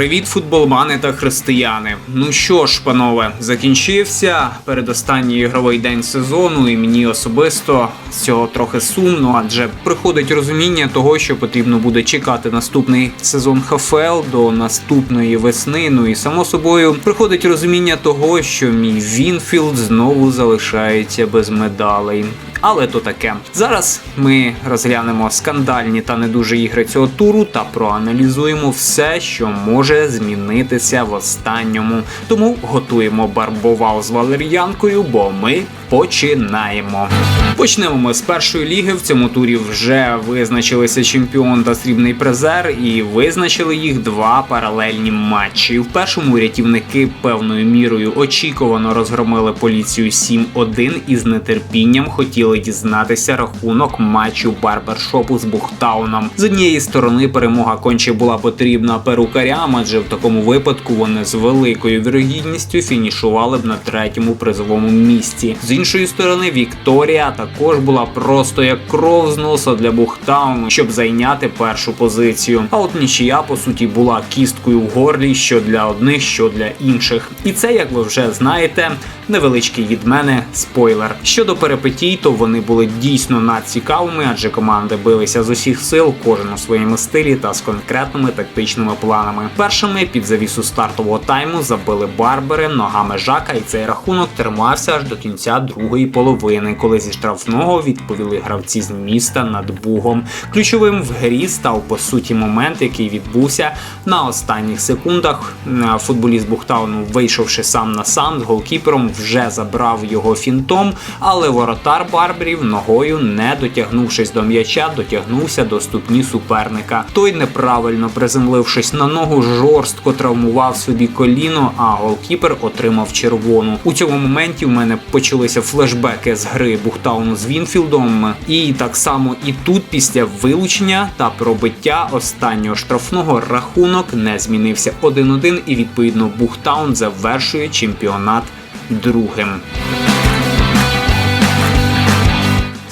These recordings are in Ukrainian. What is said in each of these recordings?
Привіт, футболмани та християни. Ну що ж, панове, закінчився передостанній ігровий день сезону, і мені особисто з цього трохи сумно, адже приходить розуміння того, що потрібно буде чекати наступний сезон ХФЛ до наступної весни. Ну і само собою приходить розуміння того, що мій Вінфілд знову залишається без медалей. Але то таке. Зараз ми розглянемо скандальні та не дуже ігри цього туру та проаналізуємо все, що може змінитися в останньому. Тому готуємо барбовал з валер'янкою, бо ми починаємо. Почнемо ми з першої ліги. В цьому турі вже визначилися чемпіон та срібний призер, і визначили їх два паралельні матчі. В першому рятівники певною мірою очікувано розгромили поліцію 7-1 і з нетерпінням хотіли дізнатися рахунок матчу барбершопу з Бухтауном. З однієї сторони перемога конче була потрібна перукарям, адже в такому випадку вони з великою вірогідністю фінішували б на третьому призовому місці. З іншої сторони, Вікторія також була просто як кров з носа для Бухтауну, щоб зайняти першу позицію. А от нічия по суті була кісткою в горлі, що для одних, що для інших. І це, як ви вже знаєте, невеличкий від мене спойлер. Щодо перепитій, то вони були дійсно надцікавими, адже команди билися з усіх сил, кожен у своєму стилі та з конкретними тактичними планами. Першими під завісу стартового тайму забили барбери ногами жака, і цей рахунок тримався аж до кінця другої половини, коли зі штрафного відповіли гравці з міста над Бугом. Ключовим в грі став по суті момент, який відбувся на останніх секундах. Футболіст Бухтауну, вийшовши сам на сам з голкіпером, вже забрав його фінтом, але воротар Барберів ногою, не дотягнувшись до м'яча, дотягнувся до ступні суперника. Той неправильно приземлившись на ногу, жорстко травмував собі коліно, а голкіпер отримав червону. У цьому моменті в мене почалися флешбеки з гри Бухтауну з Вінфілдом. І так само і тут, після вилучення та пробиття останнього штрафного рахунок не змінився 1-1 і відповідно Бухтаун завершує чемпіонат другим.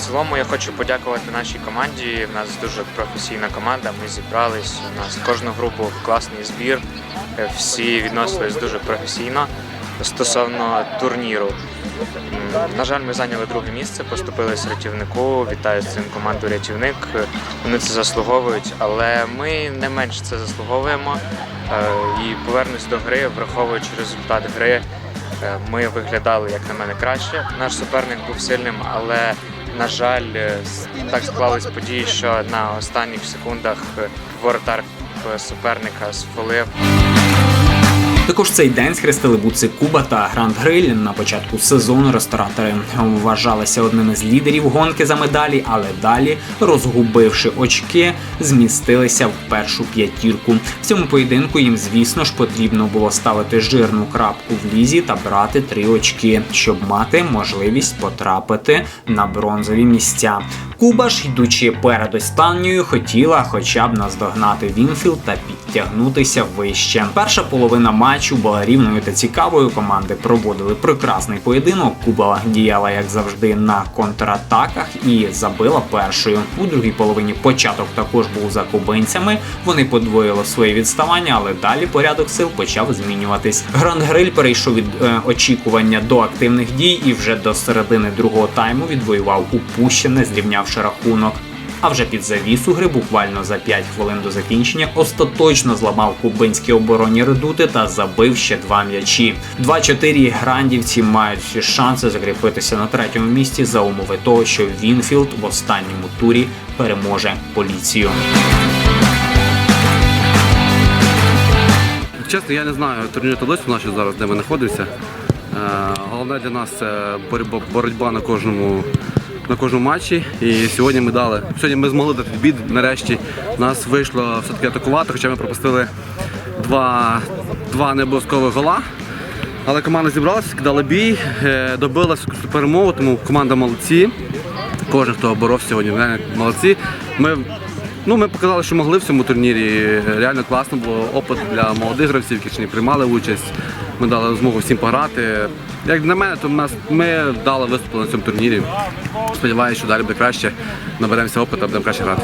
Цілому я хочу подякувати нашій команді. У нас дуже професійна команда. Ми зібрались. У нас кожну групу класний збір. Всі відносились дуже професійно стосовно турніру. На жаль, ми зайняли друге місце, поступились рятівнику. Вітаю з цим команду рятівник. Вони це заслуговують, але ми не менш це заслуговуємо. Е, І повернусь до гри, враховуючи результат гри. Е, Ми виглядали, як на мене, краще. Наш суперник був сильним, але на жаль, е, так склались події, що на останніх секундах воротар суперника сфолив. Також цей день схрестили бутси Куба та Гранд Гриль. На початку сезону ресторатори вважалися одними з лідерів гонки за медалі, але далі, розгубивши очки, змістилися в першу п'ятірку. В цьому поєдинку їм, звісно ж, потрібно було ставити жирну крапку в лізі та брати три очки, щоб мати можливість потрапити на бронзові місця. Куба ж, йдучи перед останньою, хотіла хоча б наздогнати Вінфілд та підтягнутися вище. Перша половина матчу була рівною та цікавою. Команди проводили прекрасний поєдинок. Куба діяла як завжди на контратаках і забила першою. У другій половині початок також був за кубинцями. Вони подвоїли своє відставання, але далі порядок сил почав змінюватись. Гранд Гриль перейшов від е, очікування до активних дій і вже до середини другого тайму відвоював упущене, зрівнявши рахунок. А вже під завісу гри буквально за 5 хвилин до закінчення остаточно зламав кубинські оборонні редути та забив ще два м'ячі. 2-4 грандівці мають всі шанси закріпитися на третьому місці за умови того, що Вінфілд в останньому турі переможе поліцію. Чесно, я не знаю турнірну таблицю нашу зараз, де ми знаходимося. Е, Головне для нас це боротьба на кожному на кожному матчі. І сьогодні ми дали. Сьогодні ми змогли дати бід. Нарешті нас вийшло все-таки атакувати, хоча ми пропустили два, два необов'язкових гола. Але команда зібралася, кидала бій, е, добила перемогу, тому команда молодці. Кожен, хто боровся сьогодні, реально молодці. Ми, ну, ми показали, що могли в цьому турнірі. Реально класно було опит для молодих гравців, які приймали участь. Ми дали змогу всім пограти. Як на мене, то нас, ми дали виступили на цьому турнірі. Сподіваюся, що далі буде краще. Наберемося опиту, будемо краще грати.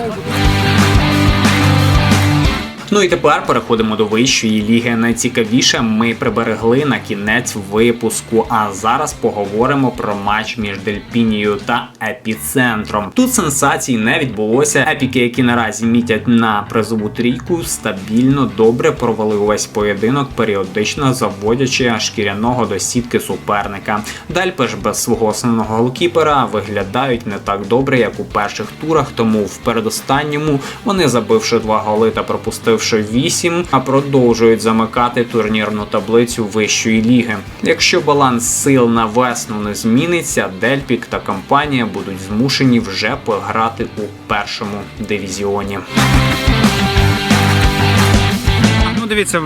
Ну і тепер переходимо до вищої ліги. Найцікавіше ми приберегли на кінець випуску. А зараз поговоримо про матч між Дельпінією та епіцентром. Тут сенсацій не відбулося. Епіки, які наразі мітять на призову трійку, стабільно добре провели увесь поєдинок, періодично заводячи шкіряного до сітки суперника. Дальпе ж без свого основного голкіпера виглядають не так добре, як у перших турах. Тому в передостанньому вони забивши два голи та пропустивши вісім, а продовжують замикати турнірну таблицю вищої ліги. Якщо баланс сил на весну не зміниться, Дельпік та компанія будуть змушені вже пограти у першому дивізіоні. Ну, дивіться,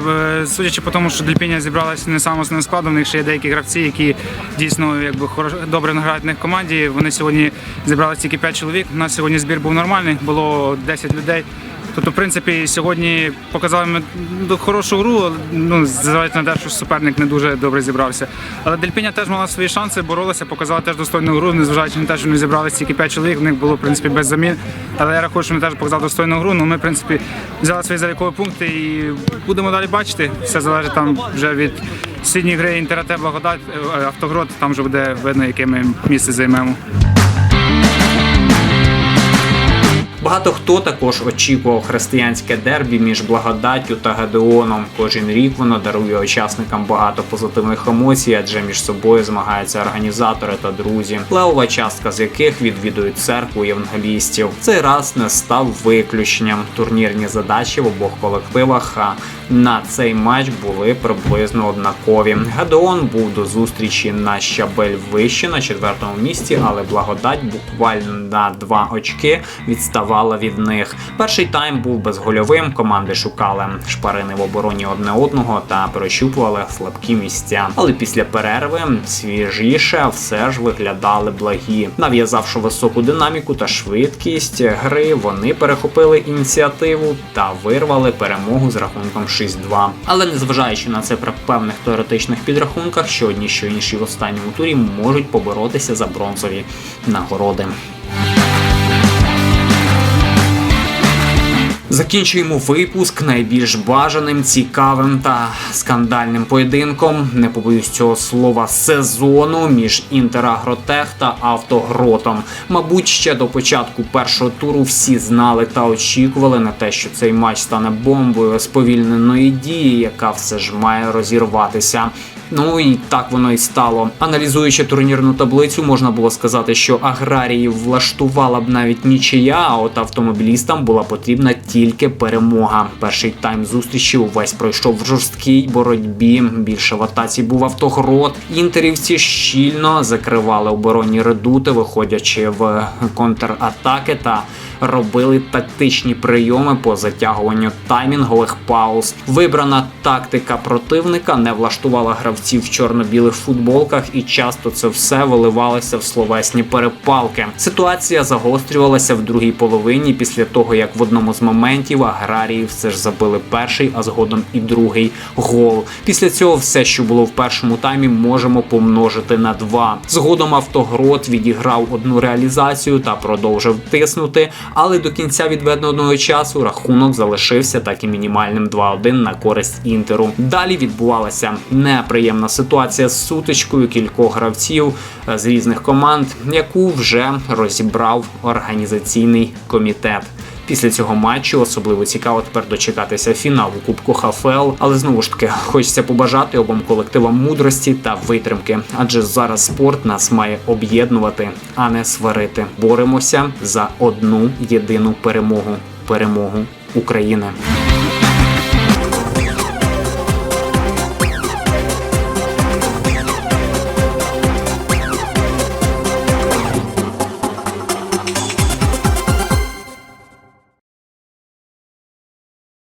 судячи по тому, що Дельпіня зібралася не самим основним складом, в них ще є деякі гравці, які дійсно якби добре грають в них команді. Вони сьогодні зібралися тільки 5 чоловік. У нас сьогодні збір був нормальний, було 10 людей. Тобто, в принципі, сьогодні показали ми хорошу гру. Ну, зважаючи на те, що суперник не дуже добре зібрався. Але Дельпіня теж мала свої шанси, боролася, показала теж достойну гру, незважаючи на те, що вони зібралися тільки 5 чоловік, в них було в принципипі без замін. Але я рахую, що вони теж показали достойну гру. Ну, ми, в принципі, взяли свої залікові пункти і будемо далі бачити. Все залежить там вже від сьогодні гри Інтерате Благодать, е, там вже буде видно, яке ми місце займемо. Багато хто також очікував християнське дербі між благодаттю та Гедеоном. Кожен рік воно дарує учасникам багато позитивних емоцій, адже між собою змагаються організатори та друзі, левова частка з яких відвідують церкву євангелістів. Цей раз не став виключенням. Турнірні задачі в обох колективах на цей матч були приблизно однакові. Гедеон був до зустрічі на щабель вище на четвертому місці, але благодать буквально на два очки відставала від них. Перший тайм був безгольовим. Команди шукали шпарини в обороні одне одного та прощупували слабкі місця. Але після перерви свіжіше все ж виглядали благі. Нав'язавши високу динаміку та швидкість гри, вони перехопили ініціативу та вирвали перемогу з рахунком 6-2. Але незважаючи на це при певних теоретичних підрахунках, що одні, що інші в останньому турі можуть поборотися за бронзові нагороди. Закінчуємо випуск найбільш бажаним, цікавим та скандальним поєдинком. Не побоюсь цього слова сезону між Інтерагротех та Автогротом. Мабуть, ще до початку першого туру всі знали та очікували на те, що цей матч стане бомбою сповільненої дії, яка все ж має розірватися. Ну і так воно і стало. Аналізуючи турнірну таблицю, можна було сказати, що аграріїв влаштувала б навіть нічия, а от автомобілістам була потрібна тільки перемога. Перший тайм зустрічі увесь пройшов в жорсткій боротьбі. Більше в атаці був автогрот. Інтерівці щільно закривали оборонні редути, виходячи в контратаки та робили тактичні прийоми по затягуванню таймінгових пауз. Вибрана тактика противника не влаштувала гравців в чорно-білих футболках, і часто це все виливалося в словесні перепалки. Ситуація загострювалася в другій половині після того, як в одному з моментів аграрії все ж забили перший, а згодом і другий гол. Після цього все, що було в першому таймі, можемо помножити на два. Згодом автогрот відіграв одну реалізацію та продовжив тиснути, але до кінця відведеного часу рахунок залишився так і мінімальним 2-1 на користь інтеру. Далі відбувалася неприємна ситуація з сутичкою кількох гравців е, з різних команд, яку вже розібрав організаційний комітет. Після цього матчу особливо цікаво тепер дочекатися фіналу Кубку ХФЛ, але знову ж таки хочеться побажати обом колективам мудрості та витримки, адже зараз спорт нас має об'єднувати, а не сварити. Боремося за одну єдину перемогу перемогу України.